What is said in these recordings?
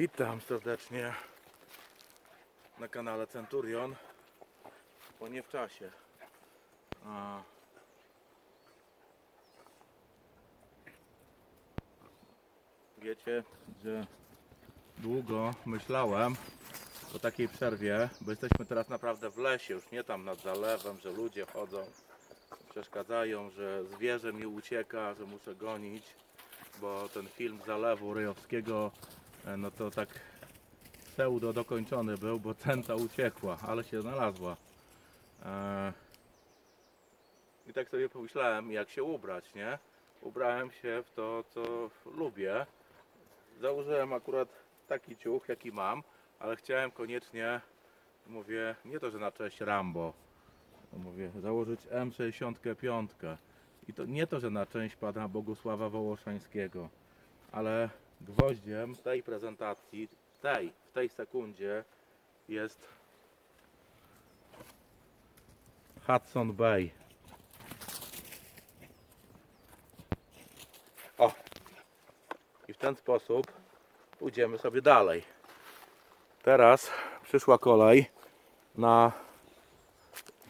Witam serdecznie na kanale Centurion, bo nie w czasie. A... Wiecie, że długo myślałem o takiej przerwie, bo jesteśmy teraz naprawdę w lesie, już nie tam nad zalewem, że ludzie chodzą, przeszkadzają, że zwierzę mi ucieka, że muszę gonić, bo ten film zalewu ryjowskiego no to tak pseudo dokończony był, bo tenta uciekła, ale się znalazła. E, I tak sobie pomyślałem, jak się ubrać, nie? Ubrałem się w to, co lubię. Założyłem akurat taki ciuch, jaki mam, ale chciałem koniecznie, mówię, nie to, że na cześć Rambo, mówię, założyć M65. I to nie to, że na część pana Bogusława Wołoszańskiego, ale gwoździem tej prezentacji, tej, w tej sekundzie jest Hudson Bay. O! I w ten sposób pójdziemy sobie dalej. Teraz przyszła kolej na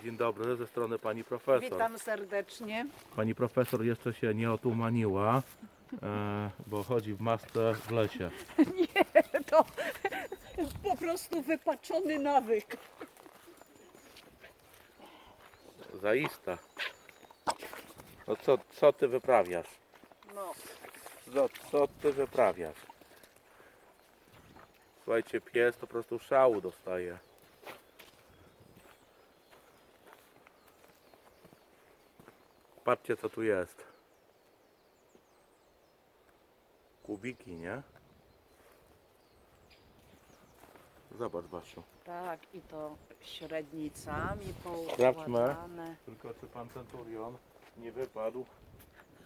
Dzień dobry ze strony pani profesor. Witam serdecznie. Pani profesor jeszcze się nie otumaniła, e, bo chodzi w masce w lesie. To po prostu wypaczony nawyk. Zaista. No co, co ty wyprawiasz? No, Co, co ty wyprawiasz? Słuchajcie, pies to po prostu szału dostaje. Patrzcie co tu jest. Kubiki, nie? Zobacz Basiu. tak, i to średnicami Sprawdźmy. poukładane. Tylko czy pan Centurion nie wypadł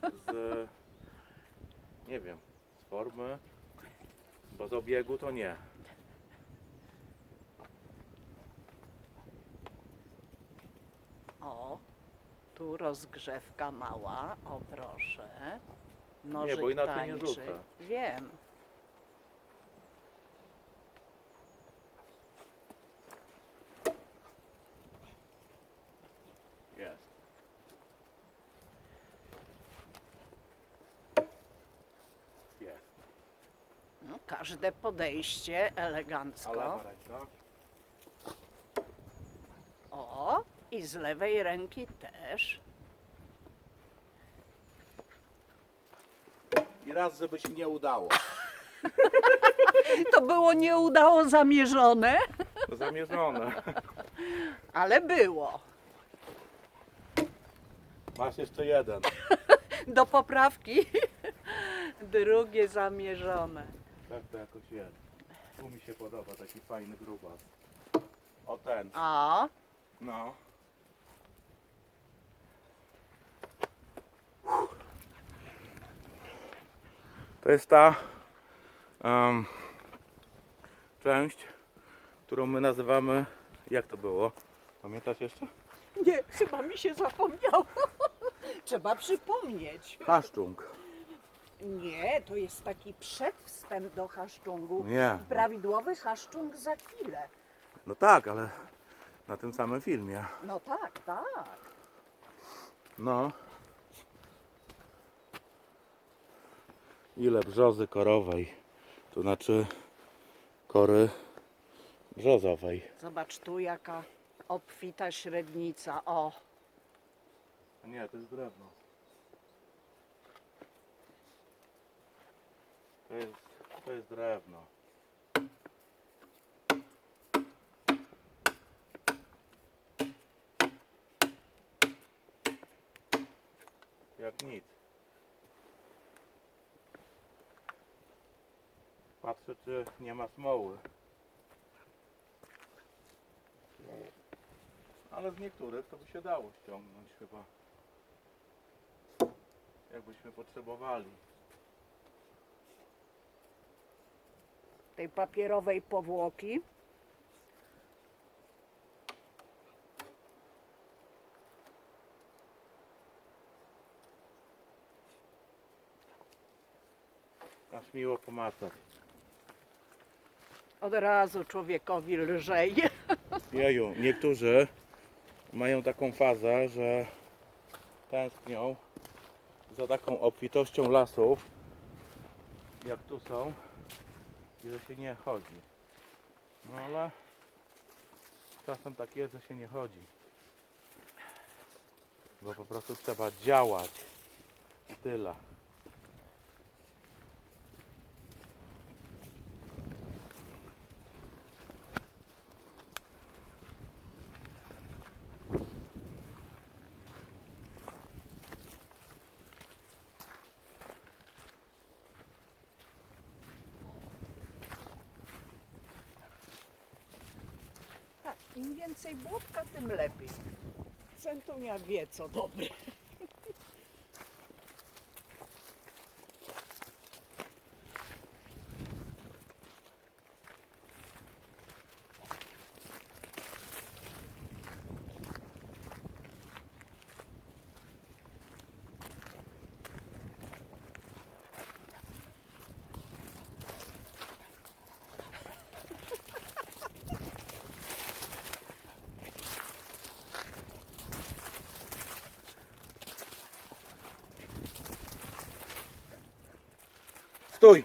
z, nie wiem, z formy, bo z obiegu to nie. O, tu rozgrzewka mała, o proszę. Nie, bo inaczej nie tańczy. rzucę. Wiem. Jest. Jest. No, każde podejście elegancko. ręka? O, i z lewej ręki też. Raz, żeby się nie udało. To było nieudało zamierzone, To zamierzone. ale było. Masz jeszcze jeden. Do poprawki drugie zamierzone. Tak to jakoś jest. Tu mi się podoba, taki fajny grubas. O ten. A, No. To jest ta em, część, którą my nazywamy. Jak to było? Pamiętasz jeszcze? nie, chyba mi się zapomniało. Trzeba przypomnieć. Haszczung. Nie, to jest taki przedwstęp do haszczungu. Nie. Prawidłowy haszczung za chwilę. No tak, ale na tym samym filmie. No tak, tak. No. Ile brzozy korowej, to znaczy kory brzozowej. Zobacz tu jaka obfita średnica. O, Nie, to jest drewno. To jest, to jest drewno. Jak nic. Patrzę, czy nie ma smoły. Ale z niektórych to by się dało ściągnąć chyba. Jakbyśmy potrzebowali. tej papierowej powłoki. Aż miło pomacać. Od razu człowiekowi lżej. Jeju, niektórzy mają taką fazę, że tęsknią za taką obfitością lasów, jak tu są, i że się nie chodzi. No ale czasem tak jest, że się nie chodzi. Bo po prostu trzeba działać. Tyle. Im więcej błotka, tym lepiej. Centunia wie co dobre. Stój!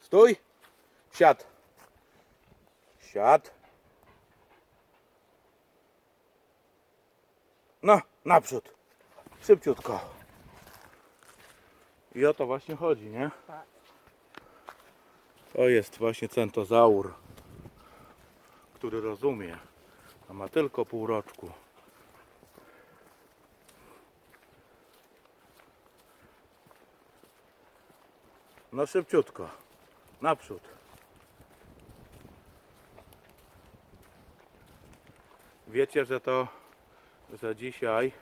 Stój! Siad! Siad! No, naprzód! Szybciutko! I o to właśnie chodzi, nie? Tak. To jest właśnie centozaur, który rozumie, a ma tylko pół roczku. No szybciutko. Naprzód. Wiecie, że to, że dzisiaj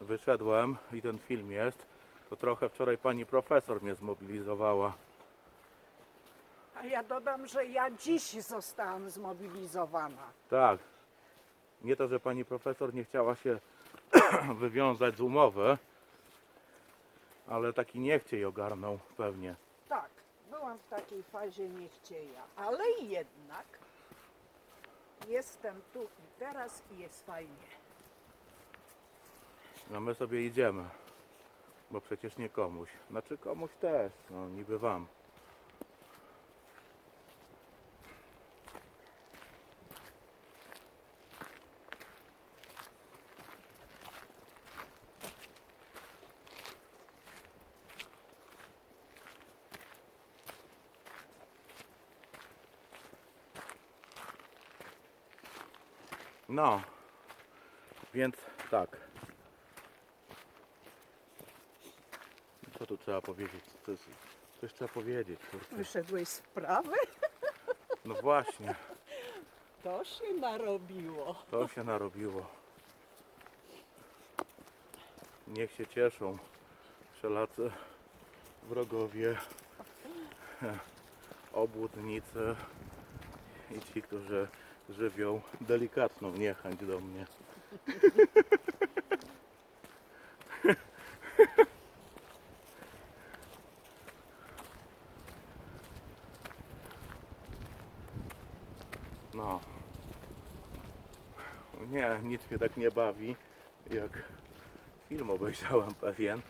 wyszedłem i ten film jest, to trochę wczoraj pani profesor mnie zmobilizowała. A ja dodam, że ja dziś zostałam zmobilizowana. Tak. Nie to, że pani profesor nie chciała się wywiązać z umowy, ale taki niechciej ogarnął pewnie. Byłam w takiej fazie niechcieja, ale jednak jestem tu i teraz i jest fajnie. No my sobie idziemy, bo przecież nie komuś. Znaczy komuś też, no niby wam. No, więc tak. Co tu trzeba powiedzieć? Co jest, coś trzeba powiedzieć. kurczę. Wyszedłeś z prawy? No właśnie, To się narobiło. to się narobiło. Niech się cieszą wszelacy wrogowie, obłudnicy i ci, którzy żywią delikatną niechęć do mnie. No. Nie, nic mnie tak nie bawi, jak film obejrzałem pewien,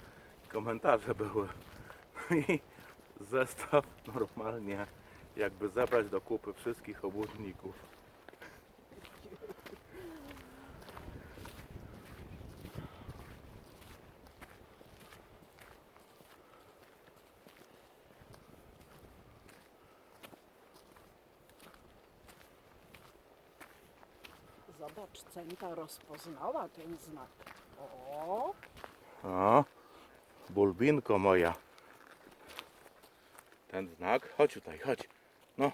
komentarze były i zestaw normalnie jakby zabrać do kupy wszystkich obłudników. Centa rozpoznała ten znak. O, O, bulbinko moja. Ten znak, chodź tutaj, chodź. No,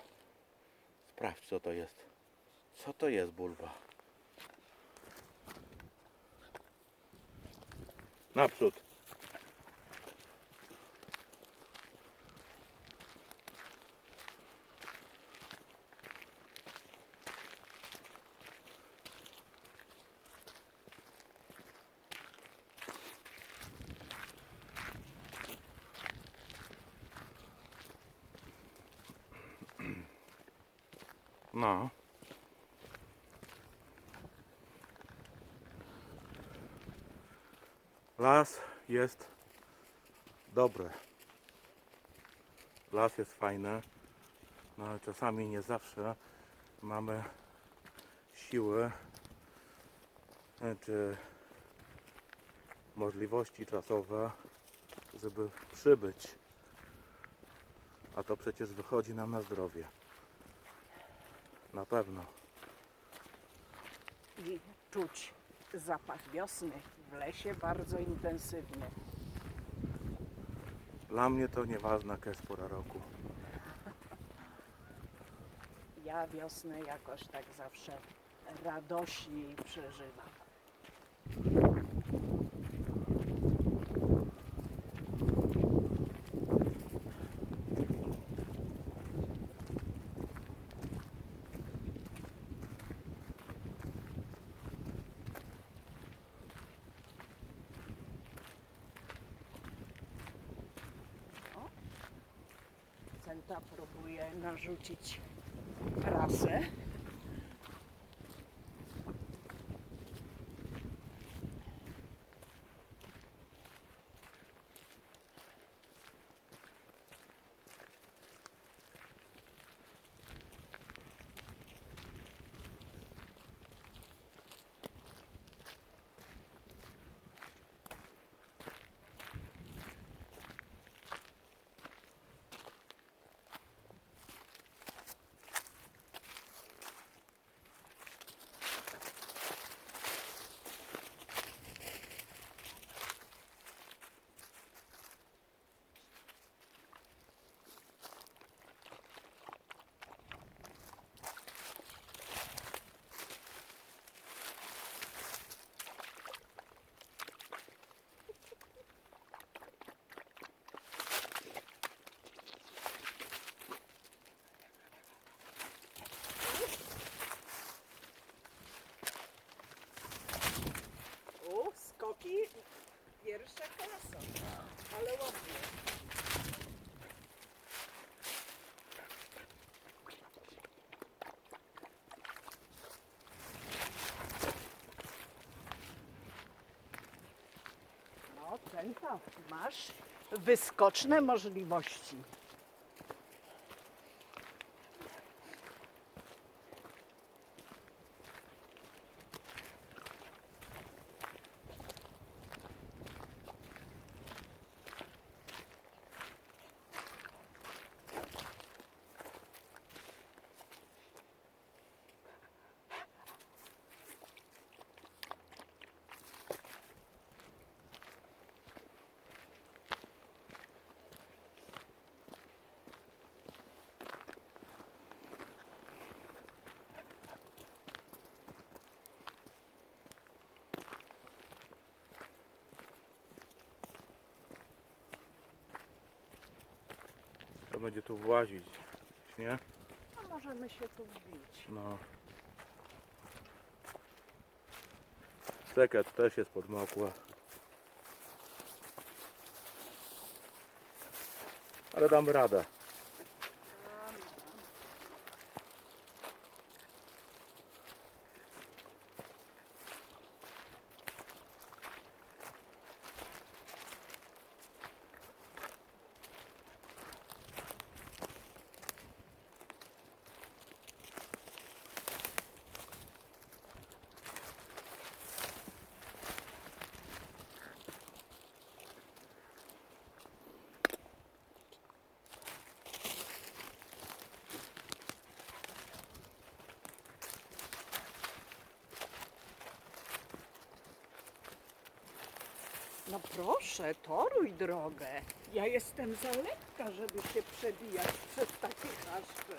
sprawdź co to jest. Co to jest bulba? Naprzód. No. Las jest dobry. Las jest fajny, no ale czasami nie zawsze mamy siły e, czy możliwości czasowe, żeby przybyć. A to przecież wychodzi nam na zdrowie. Na pewno. I czuć zapach wiosny w lesie bardzo intensywnie. Dla mnie to nieważna jaka jest pora roku. Ja wiosnę jakoś tak zawsze radośniej przeżywam. O, Centa próbuje narzucić prasę. Skoki pierwsza klasa. Ale ładnie. No, Centa, masz wyskoczne możliwości. To będzie tu włazić, nie? A możemy się tu wbić. No. Seket też jest podmokła. Ale dam radę. No proszę, toruj drogę. Ja jestem za lekka, żeby się przebijać przez takie kaszcze.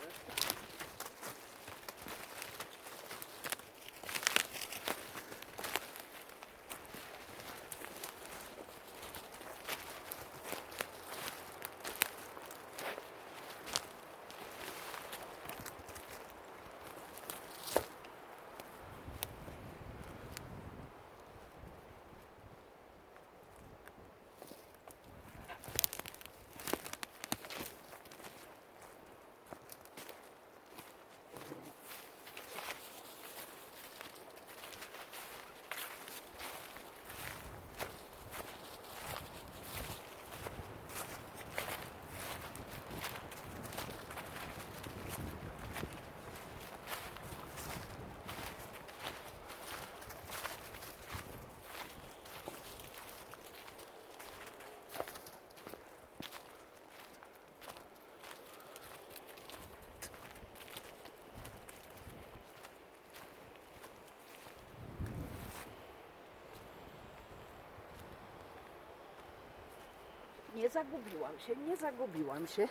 Nie zagubiłam się, nie zagubiłam się.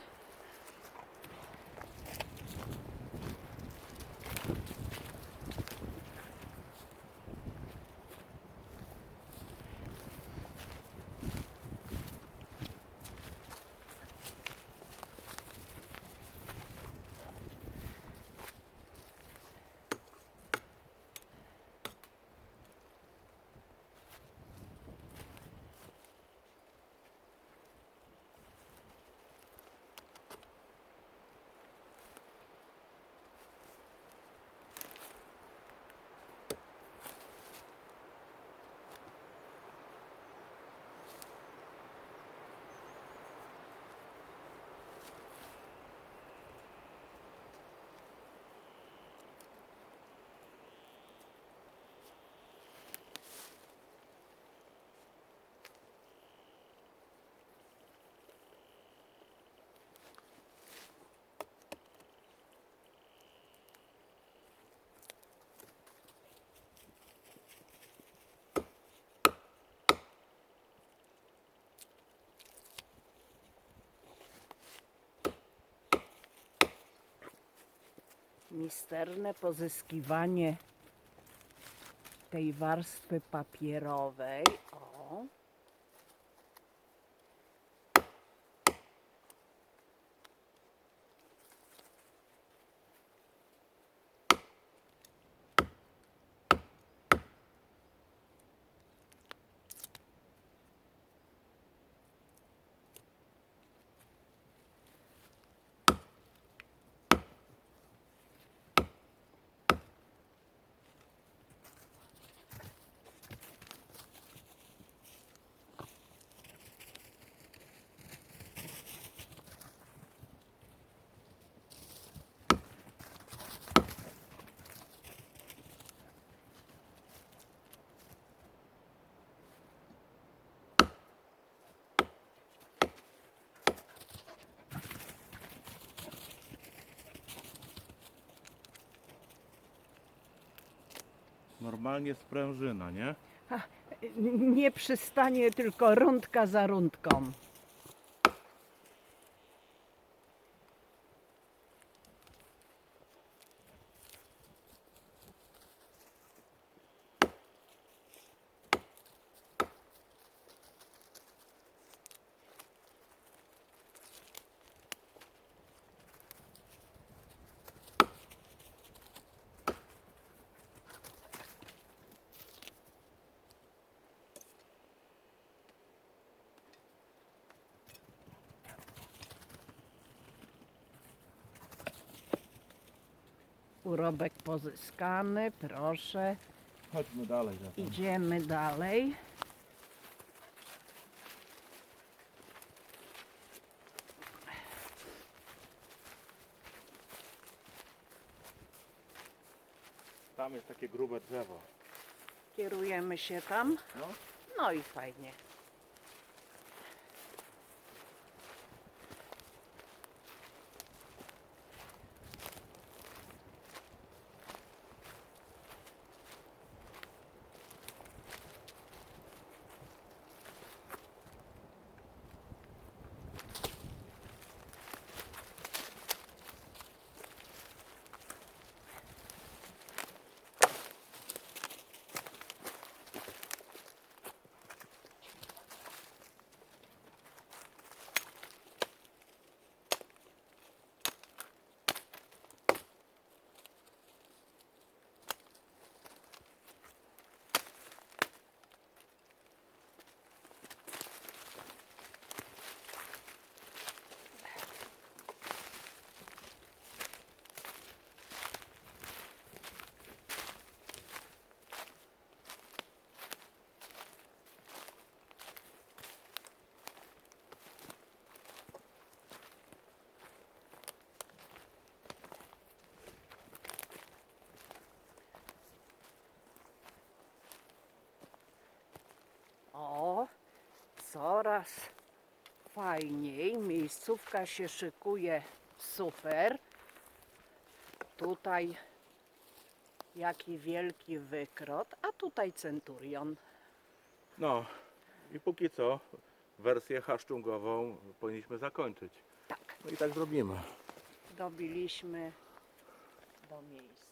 Misterne pozyskiwanie tej warstwy papierowej. O. Normalnie sprężyna, nie? Nie przystanie, tylko rundka za rundką. Urobek pozyskany, proszę. Chodźmy dalej. zatem. Idziemy dalej. Tam jest takie grube drzewo. Kierujemy się tam. No. No i fajnie. O, coraz fajniej. Miejscówka się szykuje super. Tutaj jaki wielki wykrot, a tutaj centurion. No i póki co wersję haszczungową powinniśmy zakończyć. Tak, No i tak zrobimy. dobiliśmy do miejsca.